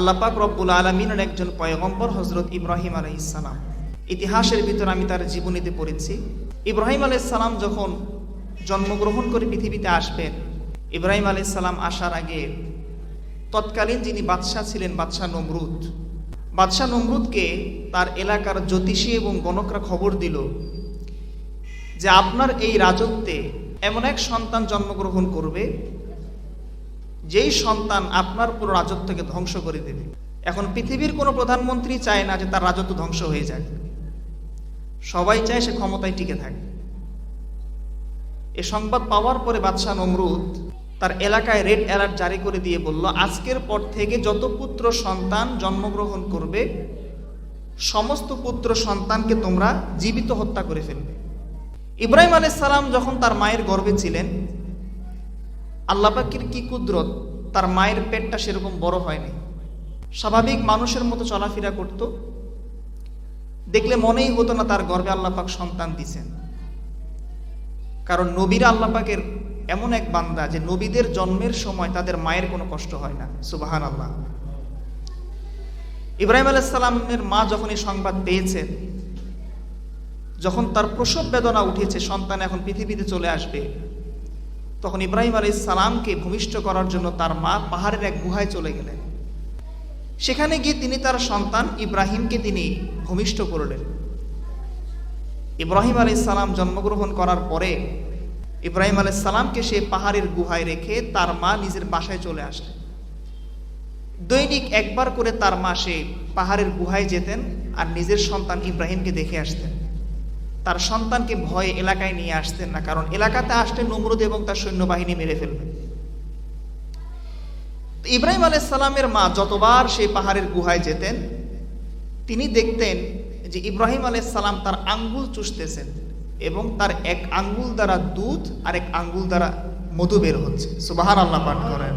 আল্লাপাক রব্বুল আলমিনের একজন পয়গম্বর হজরত ইব্রাহিম আলাইসালাম ইতিহাসের ভিতর আমি তার জীবনীতে পড়েছি। ইব্রাহিম আলাইসালাম যখন জন্মগ্রহণ করে পৃথিবীতে আসবেন, ইব্রাহিম আলাইসালাম আসার আগে তৎকালীন যিনি বাদশাহ ছিলেন, বাদশাহ নমরুদ। বাদশাহ নমরুদকে তার এলাকার জ্যোতিষী এবং গণকরা খবর দিল যে, আপনার এই রাজত্বে এমন এক সন্তান জন্মগ্রহণ করবে যেই সন্তান আপনার পুরো রাজত্বকে ধ্বংস করে দেবে। এখন পৃথিবীর কোনো প্রধানমন্ত্রী চায় না যে তার রাজত্ব ধ্বংস হয়ে যাক। সবাই চায় সে ক্ষমতায় টিকে থাকে। এ সংবাদ পাওয়ার পরে বাদশাহ নমরুদ তার এলাকায় রেড অ্যালার্ট জারি করে দিয়ে বলল, আজকের পর থেকে যত পুত্র সন্তান জন্মগ্রহণ করবে, সমস্ত পুত্র সন্তানকে তোমরা জীবিত হত্যা করে ফেলবে। ইব্রাহিম আলাইসালাম যখন তার মায়ের গর্ভে ছিলেন আল্লাপাকের কি কুদরত? তার মায়ের পেটটা সেরকম বড় হয়নি। স্বাভাবিক মানুষের মতো চলাফেরা করত। দেখলে মনেই হতো না তার গর্বে আল্লাপাক সন্তান দিছেন। কারণ নবীরা আল্লাপাকের এমন এক বান্দা যে নবীদের জন্মের সময় তাদের মায়ের কোনো কষ্ট হয় না। সুবাহান আল্লাহ ইব্রাহিম আলাইসাল্লামের মা যখন এই সংবাদ পেয়েছেন যখন তার প্রসব বেদনা উঠেছে, সন্তান এখন পৃথিবীতে চলে আসবে। তখন ইব্রাহিম আলী সালামকে ভূমিষ্ঠ করার জন্য তার মা পাহাড়ের এক গুহায় চলে গেলেন। সেখানে গিয়ে তিনি তার সন্তান ইব্রাহিমকে তিনি ভূমিষ্ঠ করলেন। ইব্রাহিম আলী সালাম জন্মগ্রহণ করার পরে ইব্রাহিম আলী সালামকে সে পাহাড়ের গুহায় রেখে তার মা নিজের বাসায় চলে আসলেন। দৈনিক একবার করে তার মা সে পাহাড়ের গুহায় যেতেন আর নিজের সন্তান ইব্রাহিমকে দেখে আসতেন। তার সন্তানকে ভয়ে এলাকায় নিয়ে আসতেন না, কারণ এলাকাতে আসলে নমরুদ এবং তার সৈন্যবাহিনী মেরে ফেলবে। ইব্রাহিম আলাইসাল্লামের মা যতবার সেই পাহাড়ের গুহায় যেতেন, তিনি দেখতেন যে ইব্রাহিম আলাইসাল্লাম তার আঙ্গুল চুষতেছেন এবং তার এক আঙ্গুল দ্বারা দুধ, আর এক আঙ্গুল দ্বারা মধু বের হচ্ছে। সুবাহার আল্লাহ পাঠ করেন।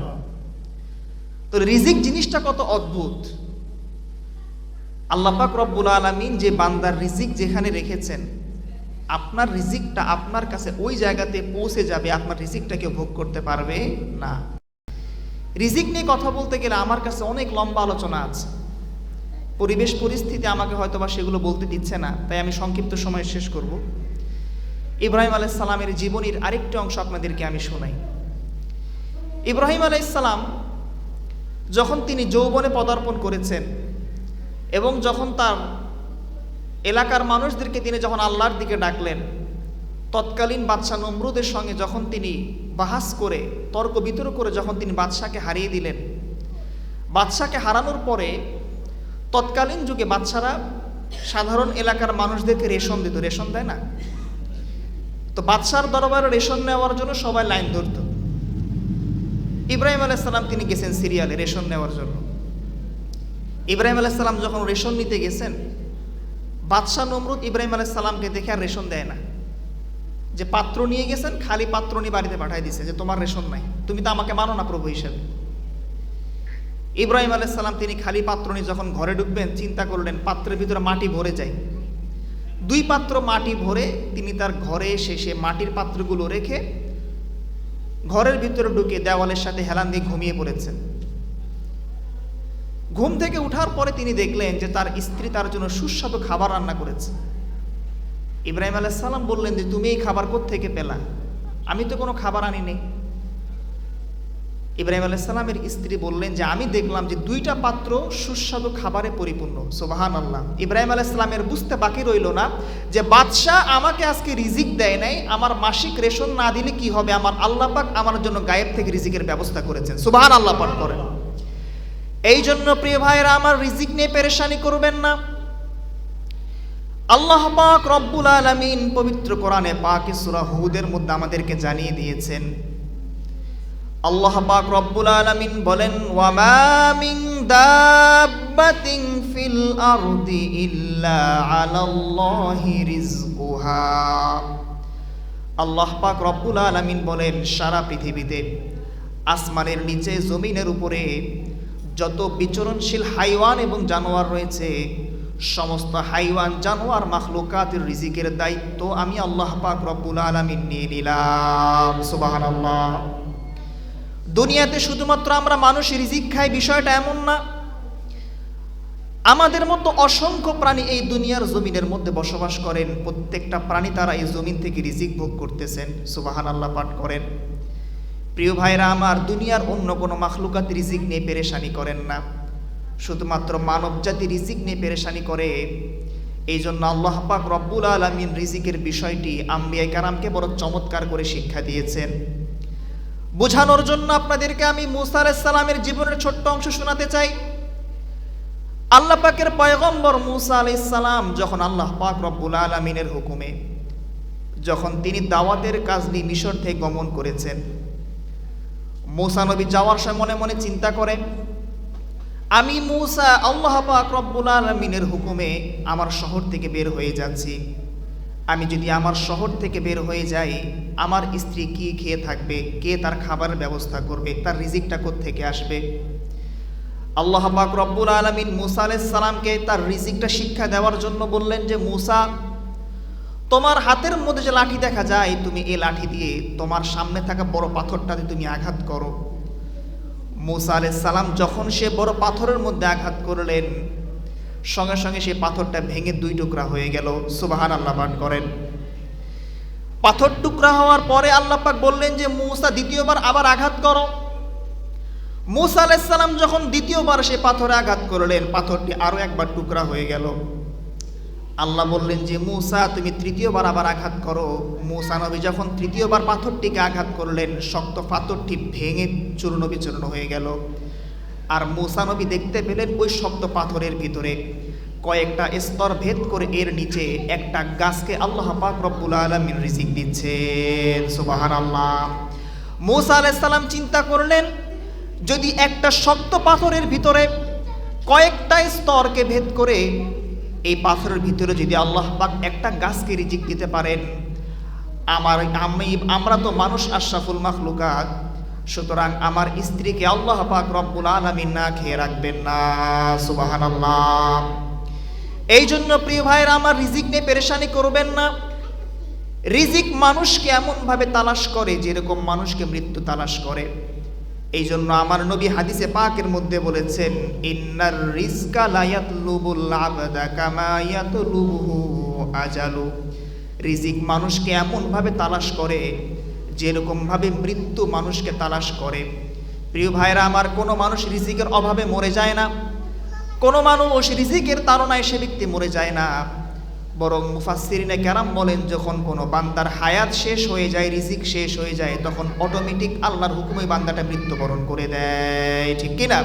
তো রিজিক জিনিসটা কত অদ্ভুত। আল্লাপাক রব্বুল আলমিন যে বান্দার রিজিক যেখানে রেখেছেন আপনার রিজিকটা আপনার কাছে ওই জায়গাতে পৌঁছে যাবে, আপনার রিজিকটা কেউ ভোগ করতে পারবে না। রিজিক নিয়ে কথা বলতে গেলে আমার কাছে অনেক লম্বা আলোচনা আছে। পরিবেশ পরিস্থিতি আমাকে হয়তো বা সেগুলো বলতে দিচ্ছে না, তাই আমি সংক্ষিপ্ত সময় শেষ করব। ইব্রাহিম আলাইসাল্লামের জীবনীর আরেকটি অংশ আপনাদেরকে আমি শোনাই। ইব্রাহিম আলাইসাল্লাম যখন তিনি যৌবনে পদার্পণ করেছেন এবং যখন তার এলাকার মানুষদেরকে তিনি যখন আল্লাহর দিকে ডাকলেন, তৎকালীন বাদশাহ নমরুদের সঙ্গে যখন তিনি বাহাস করে, তর্ক বিতর্ক করে যখন তিনি বাদশাকে হারিয়ে দিলেন বাদশাকে হারানোর পরে তৎকালীন যুগে বাদশারা সাধারণ এলাকার মানুষদেরকে রেশন দিত। রেশন দেয় না? তো বাদশার দরবারে রেশন নেওয়ার জন্য সবাই লাইন ধরত। ইব্রাহিম আলাইসাল্লাম তিনি গেছেন সিরিয়ালে রেশন নেওয়ার জন্য। ইব্রাহিম আলাইসাল্লাম যখন রেশন নিতে গেছেন বাদশাহ নমরুদ ইব্রাহিম আলাইসাল্লামকে দেখে আর রেশন দেয় না। যে পাত্র নিয়ে গেছেন, খালি পাত্র নিয়ে বাড়িতে পাঠাই দিছে যে তোমার রেশন নাই। তুমি তো আমাকে মানো না প্রভু হিসেবে। ইব্রাহিম আলাইসাল্লাম তিনি খালি পাত্র নিয়ে যখন ঘরে ঢুকবেন, চিন্তা করলেন, পাত্রের ভিতরে মাটি ভরে যায়। দুই পাত্র মাটি ভরে তিনি তার ঘরে এসে সে মাটির পাত্রগুলো রেখে ঘরের ভিতরে ঢুকে দেওয়ালের সাথে হেলান দিয়ে ঘুমিয়ে পড়েছেন। ঘুম থেকে উঠার পরে তিনি দেখলেন যে তার স্ত্রী তার জন্য সুস্বাদু খাবার রান্না করেছে। ইব্রাহিম আলাইসাল্লাম বললেন যে, তুমি এই খাবার থেকে পেলা? আমি তো কোনো খাবার আনি নেই ইব্রাহিম আলাইসাল্লামের স্ত্রী বললেন যে, আমি দেখলাম যে দুইটা পাত্র সুস্বাদু খাবারে পরিপূর্ণ। সোবাহান আল্লাহ ইব্রাহিম আলাইসাল্লামের বুঝতে বাকি রইল না যে, বাদশাহ আমাকে আজকে রিজিক দেয় নাই। আমার মাসিক রেশন না দিলে কি হবে? আমার আল্লাহ পাক আমার জন্য গায়েব থেকে রিজিকের ব্যবস্থা করেছেন। সোবাহান আল্লাহ পাক করেন। এই জন্য প্রিয় ভাইয়েরা, আমার রিজিক নিয়ে পেরেশানি করবেন না। আল্লাহ পাক রব্বুল আলমিন পবিত্র কোরআনে পাক সুরা হুদের মধ্যে আমাদেরকে জানিয়ে দিয়েছেন, আল্লাহ পাক রব্বুল আলমিন বলেন, ওয়ামা দাব্বাতিন ফিল আরদি ইল্লা আলাল্লাহি রিজকুহা। আল্লাহ পাক রব্বুল আলমিন বলেন, সারা পৃথিবীতে আসমানের নিচে, জমিনের উপরে যত বিচরণশীল হাইওয়ান এবং জানোয়ার রয়েছে, সমস্ত হাইওয়ান, জানোয়ার, মাখলুকাতের রিজিকের দায়িত্ব আমি আল্লাহ পাক রব্বুল আলমিন নিয়ে নিলাম। সুবাহান আল্লাহ দুনিয়াতে শুধুমাত্র আমরা মানুষ রিজিক খাই, বিষয়টা এমন না। আমাদের মতো অসংখ্য প্রাণী এই দুনিয়ার জমিনের মধ্যে বসবাস করেন। প্রত্যেকটা প্রাণী তারা এই জমিন থেকে রিজিক ভোগ করতেছেন। সুবাহান আল্লাহ পাঠ করেন। প্রিয় ভাইরা, আমার দুনিয়ার অন্য কোনো মাখলুকাত রিজিক নিয়ে পেরেশানি করেন না। শুধুমাত্র মানব জাতি রিজিক নিয়ে পেরেশানি করে। এই জন্য আল্লাহ পাক রব্বুল আলমিন রিজিকের বিষয়টি আম্বিয়াই কারামকে বড় চমৎকার করে শিক্ষা দিয়েছেন। বোঝানোর জন্য আপনাদেরকে আমি মুসা আলাইসাল্লামের জীবনের ছোট্ট অংশ শোনাতে চাই। আল্লাহ পাকের পয়গম্বর মুসা আলাইসাল্লাম যখন আল্লাহ পাক রব্বুল আলমিনের হুকুমে, যখন তিনি দাওয়াতের কাজ নিয়ে মিশর থেকে গমন করেছেন নবী যাওয়ার সময় মনে মনে চিন্তা করেন আমি মুসা, আল্লাহ পাক রব্বুল আলমিনের হুকুমে আমার শহর থেকে বের হয়ে যাচ্ছি। আমি যদি আমার শহর থেকে বের হয়ে যাই, আমার স্ত্রী কি খেয়ে থাকবে, কে তার খাবারের ব্যবস্থা করবে, তার রিজিকটা থেকে আসবে? আল্লাহ পাক রব্বুল আলমিন মুসা আলাইহিস সালামকে তার রিজিকটা শিক্ষা দেওয়ার জন্য বললেন যে, মুসা তোমার হাতের মধ্যে যে লাঠি দেখা যায়, তুমি এই লাঠি দিয়ে তোমার সামনে থাকা বড় পাথরটাতে তুমি আঘাত করো। মুসা আলাইহিস সালাম যখন সে বড় পাথরের মধ্যে আঘাত করলেন, সঙ্গে সঙ্গে সেই পাথরটা ভেঙে দুই টুকরা হয়ে গেল। সুবাহান আল্লাহ পাঠ করেন। পাথর টুকরা হওয়ার পরে আল্লাহ পাক বললেন যে, মুসা, দ্বিতীয়বার আবার আঘাত করো। মুসা আলাইসাল্লাম যখন দ্বিতীয়বার সে পাথরে আঘাত করলেন, পাথরটি আরও একবার টুকরা হয়ে গেল। আল্লাহ বললেন যে, মূসা, তুমি তৃতীয়বার আবার আঘাত করো। মুসা নবী যখন তৃতীয়বার পাথরটিকে আঘাত করলেন, শক্ত পাথরটি ভেঙে চূর্ণ বিচূর্ণ হয়ে গেল। আর মুসা নবী দেখতে পেলেন ওই শক্ত পাথরের ভিতরে কয়েকটা স্তর ভেদ করে এর নিচে একটা গাছকে আল্লাহ পাক রব্বুল আলমিন রিজিক দিচ্ছেন। সুবাহান আল্লাহ মুসা আলাইসাল্লাম চিন্তা করলেন, যদি একটা শক্ত পাথরের ভিতরে কয়েকটা স্তরকে ভেদ করে এই পাথরের ভিতরে যদি আল্লাহ পাক একটা গাছকে রিজিক দিতে পারেন, আমার আমি, আমরা তো মানুষ আশরাফুল মাখলুকাত, সুতরাং আমার স্ত্রীকে আল্লাহ পাক রব্বুল আলামিন না খেয়ে রাখবেন না, সুবহানাল্লাহ। এই জন্য প্রিয় ভাইরা আমার রিজিক নিয়ে পেরেশানি করবেন না। রিজিক মানুষকে এমনভাবে তালাশ করে যেরকম মানুষকে মৃত্যু তালাশ করে। এই জন্য আমার নবী হাদিসে পাকের মধ্যে বলেছেন, ইন্নার রিজকা লায়াতলুবুল আবদা কামা ইয়াতলুবুহু আজালু। রিজিক মানুষকে এমনভাবে তালাশ করে, যেরকমভাবে মৃত্যু মানুষকে তালাশ করে। প্রিয় ভাইরা আমার কোনো মানুষ রিজিকের অভাবে মরে যায় না। কোনো মানুষ রিজিকের তাড়নায় সে ব্যক্তি মরে যায় না। বরং মুফাসিরিনে কেরাম বলেন, যখন কোনো বান্দার হায়াত শেষ হয়ে যায়, রিজিক শেষ হয়ে যায়, তখন অটোমেটিক আল্লাহর হুকুমে বান্দাটা মৃত্যুবরণ করে দেয়। ঠিক কিনা?